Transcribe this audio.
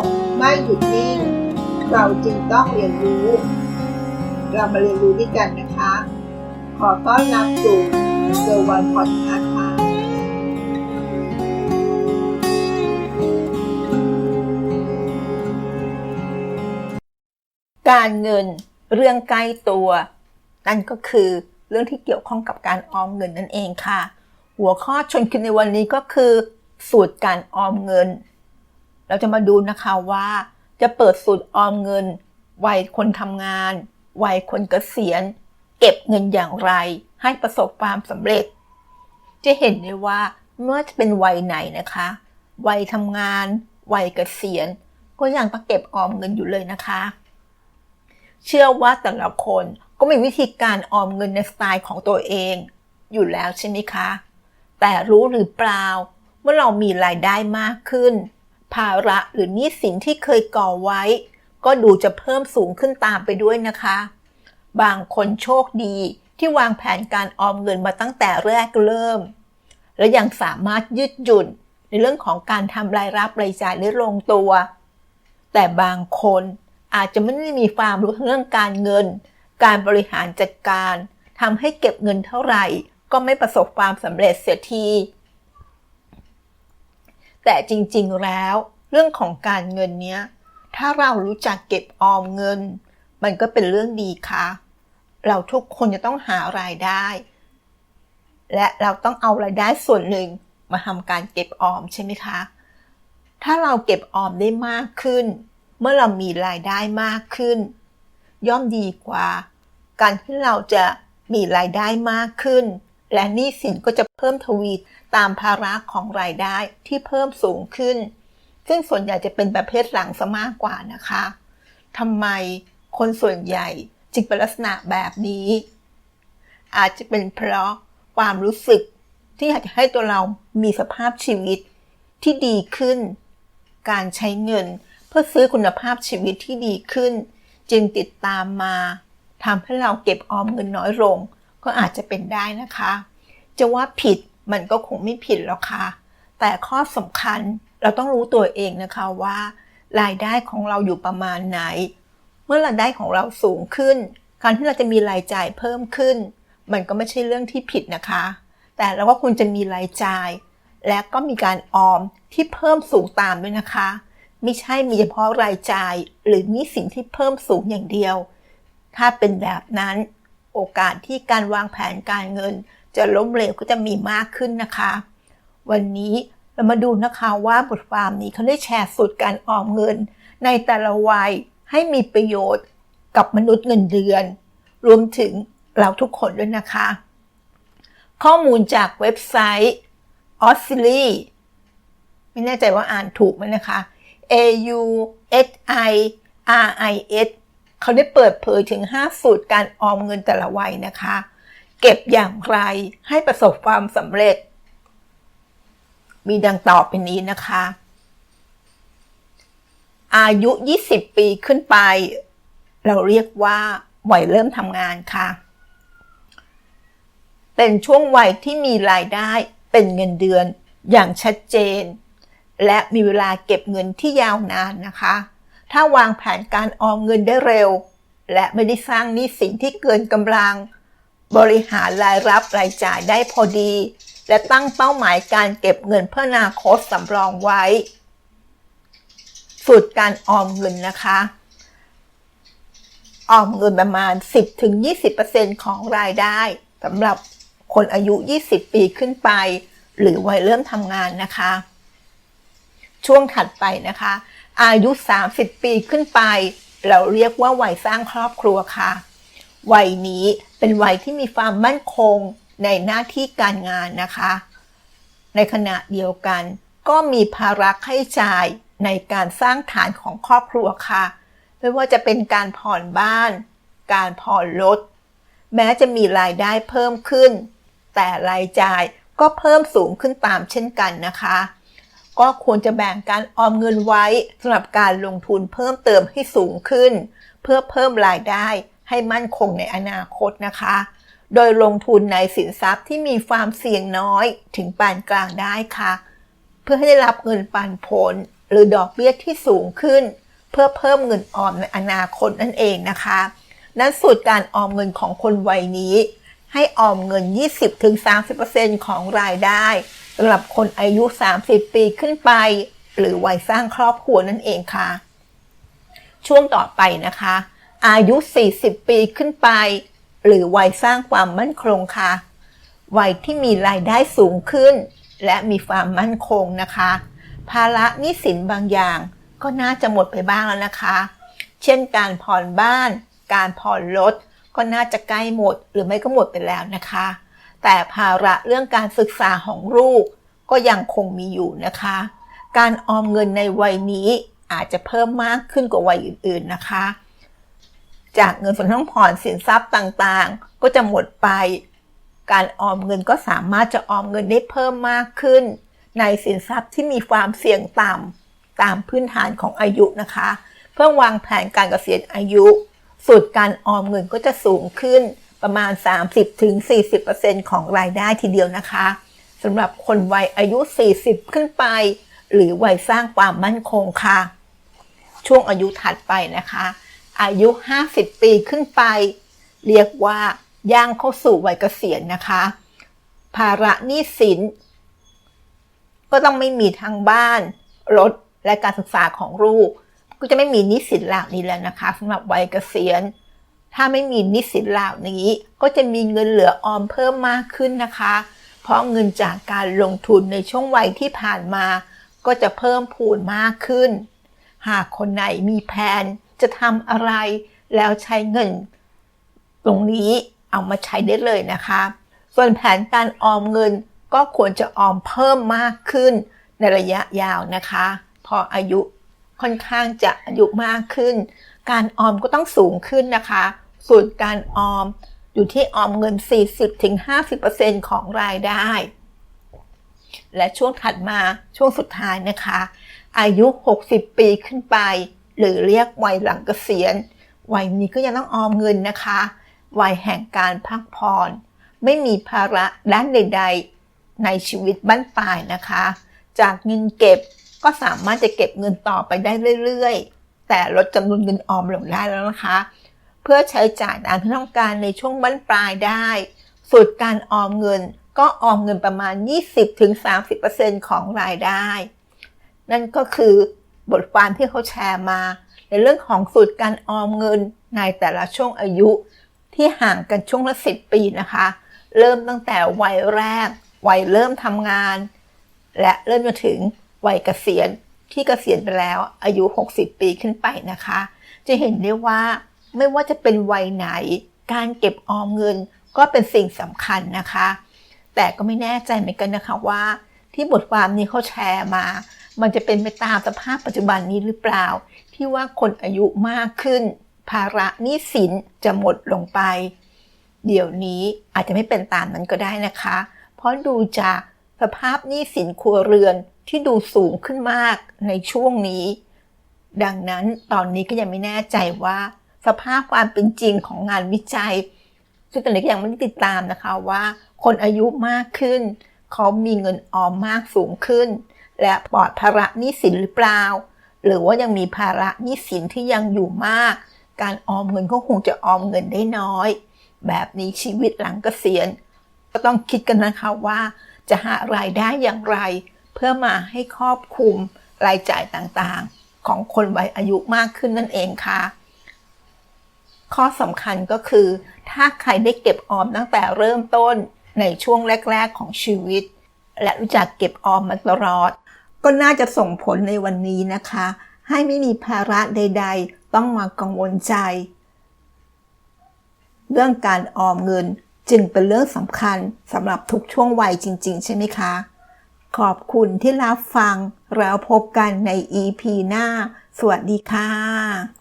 กไม่หยุดนิ่ง เราจึงต้องเรียนรู้ เรามาเรียนรู้ด้วยกันนะคะ ขอต้อนรับสู่เซอร์วันพอดคาส์ค่ะการเงินเรื่องใกล้ตัว นั่นก็คือเรื่องที่เกี่ยวข้องกับการออมเงินนั่นเองค่ะ หัวข้อชนคิดในวันนี้ก็คือ สูตรการออมเงิน เราจะมาดูนะคะว่า จะเปิดสูตรออมเงิน วัยคนทำงาน วัยคนเกษียณ เก็บเงินอย่างไร ให้ประสบความสำเร็จ จะเห็นได้ว่าเมื่อจะเป็นวัยไหนนะคะ วัยทำงาน วัยเกษียณ ก็ยังต้องเก็บออมเงินอยู่เลยนะคะ เชื่อว่าแต่ละคนก็มีวิธีการออมเงินในสไตล์ของตัวเอง อยู่แล้วใช่ไหมคะ แต่รู้หรือเปล่า เมื่อเรามีรายได้มากขึ้น ภาระหรือหนี้สินที่เคยก่อไว้ ก็ดูจะเพิ่มสูงขึ้นตามไปด้วยนะคะ บางคนโชคดีที่วางแผนการออมเงินมาตั้งแต่แรกเริ่ม และยังสามารถยืดหยุ่นในเรื่องของการทำรายรับรายจ่ายได้ลงตัว แต่บางคนอาจจะไม่ได้มีความรู้เรื่องการเงิน การบริหารจัดการทำให้เก็บเงินเท่าไหร่ ก็ไม่ประสบความสำเร็จเสียที แต่จริงๆแล้ว เรื่องของการเงินเนี้ย ถ้าเรารู้จักเก็บออมเงิน มันก็เป็นเรื่องดีค่ะ เราทุกคนจะต้องหารายได้ และเราต้องเอารายได้ส่วนหนึ่งมาทำการเก็บออมใช่ไหมคะ ถ้าเราเก็บออมได้มากขึ้น เมื่อเรามีรายได้มากขึ้น ย่อมดีกว่า การที่เราจะมีรายได้มากขึ้น และหนี้สินก็จะเพิ่มทวีตามภาระของรายได้ที่เพิ่มสูงขึ้น ซึ่งส่วนใหญ่จะเป็นประเภทหลังซะมากกว่านะคะทำไมคนส่วนใหญ่จึงเป็นลักษณะแบบนี้ อาจจะเป็นเพราะความรู้สึกที่อยากจะให้ตัวเรามีสภาพชีวิตที่ดีขึ้น การใช้เงินเพื่อซื้อคุณภาพชีวิตที่ดีขึ้น จึงติดตามมาทำให้เราเก็บออมเงินน้อยลง ก็อาจจะเป็นได้นะคะ จะว่าผิดมันก็คงไม่ผิดหรอกค่ะ แต่ข้อสำคัญเราต้องรู้ตัวเองนะคะว่า รายได้ของเราอยู่ประมาณไหน เมื่อรายได้ของเราสูงขึ้น การที่เราจะมีรายจ่ายเพิ่มขึ้น มันก็ไม่ใช่เรื่องที่ผิดนะคะ แต่เราก็ควรจะมีรายจ่าย และก็มีการออมที่เพิ่มสูงตามด้วยนะคะ ไม่ใช่มีเฉพาะรายจ่าย หรือหนี้สินที่เพิ่มสูงอย่างเดียว ถ้าเป็นแบบนั้น โอกาสที่การวางแผนการเงิน จะล้มเหลวก็จะมีมากขึ้นนะคะ วันนี้เรามาดูนะคะว่าบทความนี้เขาได้แชร์สูตรการออมเงิน ในแต่ละวัยให้มีประโยชน์กับมนุษย์เงินเดือน รวมถึงเราทุกคนด้วยนะคะ ข้อมูลจากเว็บไซต์ o s c i l y ไม่แน่ใจว่าอ่านถูกไหมนะคะ A U S I R I S เขาได้เปิดเผยถึง 5 สูตรการออมเงินแต่ละวัยนะคะ เก็บอย่างไรให้ประสบความสำเร็จ มีดังต่อไปนี้นะคะ อายุ 20 ปีขึ้นไป เราเรียกว่าวัยเริ่มทำงานค่ะ เป็นช่วงวัยที่มีรายได้เป็นเงินเดือนอย่างชัดเจน และมีเวลาเก็บเงินที่ยาวนานนะคะ ถ้าวางแผนการออมเงินได้เร็ว และไม่ได้สร้างหนี้สินที่เกินกำลัง บริหารรายรับรายจ่ายได้พอดี และตั้งเป้าหมายการเก็บเงินเพื่อนาคตสำรองไว้ สูตรการออมเงินนะคะ ออมเงินประมาณ 10-20%ของรายได้สำหรับคนอายุ 20 ปีขึ้นไป หรือวัยเริ่มทำงานนะคะ ช่วงถัดไปนะคะ อายุ 30 ปีขึ้นไป เราเรียกว่าวัยสร้างครอบครัวค่ะ วัยนี้เป็นวัยที่มีความมั่นคงในหน้าที่การงานนะคะ ในขณะเดียวกัน ก็มีภาระค่าใช้จ่ายในการสร้างฐานของครอบครัวค่ะ ไม่ว่าจะเป็นการผ่อนบ้าน การผ่อนรถ แม้จะมีรายได้เพิ่มขึ้น แต่รายจ่ายก็เพิ่มสูงขึ้นตามเช่นกันนะคะ ก็ควรจะแบ่งการออมเงินไว้สำหรับการลงทุนเพิ่มเติมให้สูงขึ้น เพื่อเพิ่มรายได้ให้มั่นคงในอนาคตนะคะ โดยลงทุนในสินทรัพย์ที่มีความเสี่ยงน้อยถึงปานกลางได้ค่ะ เพื่อให้ได้รับเงินปันผล หรือดอกเบี้ยที่สูงขึ้น เพื่อเพิ่มเงินออมในอนาคตนั่นเองนะคะ นั้นสูตรการออมเงินของคนวัยนี้ ให้ออมเงิน 20-30%ของรายได้ สำหรับคนอายุ 30 ปีขึ้นไป หรือวัยสร้างครอบครัวนั่นเองค่ะ ช่วงต่อไปนะคะ อายุ 40 ปีขึ้นไป หรือวัยสร้างความมั่นคงค่ะ วัยที่มีรายได้สูงขึ้น และมีความมั่นคงนะคะ ภาระหนี้สินบางอย่างก็น่าจะหมดไปบ้างแล้วนะคะ เช่นการผ่อนบ้าน การผ่อนรถก็น่าจะใกล้หมด หรือไม่ก็หมดไปแล้วนะคะ แต่ภาระเรื่องการศึกษาของลูก ก็ยังคงมีอยู่นะคะ การออมเงินในวัยนี้อาจจะเพิ่มมากขึ้นกว่าวัยอื่น ๆนะคะ จากเงินส่วนทั้งผ่อนสินทรัพย์ต่างๆ ก็จะหมดไป การออมเงินก็สามารถจะออมเงินได้เพิ่มมากขึ้น ในสินทรัพย์ที่มีความเสี่ยงต่ำตามพื้นฐานของอายุนะคะ เพื่อวางแผนการเกษียณอายุสูตรการออมเงินก็จะสูงขึ้น ประมาณ 30-40%ของรายได้ทีเดียวนะคะสำหรับคนวัยอายุ 40 ขึ้นไป หรือวัยสร้างความมั่นคงค่ะ ช่วงอายุถัดไปนะคะ อายุ 50 ปีขึ้นไป เรียกว่าย่างเข้าสู่วัยเกษียณนะคะ ภาระหนี้สิน ก็ต้องไม่มีทางบ้าน รถ และการศึกษาของลูก ก็จะไม่มีหนี้สินเหล่านี้แล้วนะคะสำหรับวัยเกษียณ ถ้าไม่มีนี้สินเหล่านี้ ก็จะมีเงินเหลือออมเพิ่มมากขึ้นนะคะ เพราะเงินจากการลงทุนในช่วงวัยที่ผ่านมา ก็จะเพิ่มพูนมากขึ้น หากคนไหนมีแผนจะทำอะไร แล้วใช้เงิน ตรงนี้เอามาใช้ได้เลยนะคะ ส่วนแผนการออมเงินก็ควรจะออมเพิ่มมากขึ้นในระยะยาวนะคะ พออายุค่อนข้างจะอายุมากขึ้น การออมก็ต้องสูงขึ้นนะคะ ส่วนการออมอยู่ที่ออมเงิน 40-50%ของรายได้ และช่วงถัดมาช่วงสุดท้ายนะคะ อายุ 60 ปีขึ้นไป หรือเรียกวัยหลังเกษียณ วัยนี้ก็ยังต้องออมเงินนะคะ วัยแห่งการพักผ่อน ไม่มีภาระด้านใด ๆ ในชีวิตบ้านปลายนะคะ จากเงินเก็บก็สามารถจะเก็บเงินต่อไปได้เรื่อยๆ แต่ลดจำนวนเงินออมลงได้แล้วนะคะ พื่อใช้จ่ายตามที่ต้องการในช่วงบั้นปลายได้ สูตรการออมเงินก็ออมเงินประมาณ 20-30%ของรายได้ นั่นก็คือบทความที่เขาแชร์มา ในเรื่องของสูตรการออมเงินในแต่ละช่วงอายุ ที่ห่างกันช่วงละสิปีนะคะ เริ่มตั้งแต่วัยแรก วัยเริ่มทำงาน และเริ่มจนถึงวัยเกษียณที่เกษียณไปแล้วอายุ 60 ปีขึ้นไปนะคะ จะเห็นได้ว่า ไม่ว่าจะเป็นวัยไหน การเก็บออมเงินก็เป็นสิ่งสำคัญนะคะ แต่ก็ไม่แน่ใจเหมือนกันนะคะว่า ที่บทความนี้เขาแชร์มา มันจะเป็นไปตามสภาพปัจจุบันนี้หรือเปล่า ที่ว่าคนอายุมากขึ้น ภาระหนี้สินจะหมดลงไป เดี๋ยวนี้อาจจะไม่เป็นตามนั้นก็ได้นะคะ เพราะดูจากสภาพหนี้สินครัวเรือนที่ดูสูงขึ้นมากในช่วงนี้ ดังนั้นตอนนี้ก็ยังไม่แน่ใจว่า สภาพความเป็นจริงของงานวิจัย ซึ่งตอนนี้ก็ยังไม่ได้ติดตามนะคะว่า คนอายุมากขึ้น เขามีเงินออมมากสูงขึ้น และปลอดภาระหนี้สินหรือเปล่า หรือว่ายังมีภาระหนี้สินที่ยังอยู่มาก การออมเงินก็คงจะออมเงินได้น้อย แบบนี้ชีวิตหลังเกษียณ ก็ต้องคิดกันนะคะว่าจะหารายได้อย่างไร เพื่อมาให้ครอบคลุมรายจ่ายต่างๆ ของคนวัยอายุมากขึ้นนั่นเองค่ะ ข้อสำคัญก็คือ ถ้าใครได้เก็บออมตั้งแต่เริ่มต้นในช่วงแรก ๆ ของชีวิต และรู้จักเก็บออมมาตลอด ก็น่าจะส่งผลในวันนี้นะคะ ให้ไม่มีภาระใด ๆ ต้องมากังวลใจ เรื่องการออมเงินจึงเป็นเรื่องสำคัญสำหรับทุกช่วงวัยจริง ๆ ใช่ไหมคะ ขอบคุณที่รับฟังแล้วพบกันใน EP หน้า สวัสดีค่ะ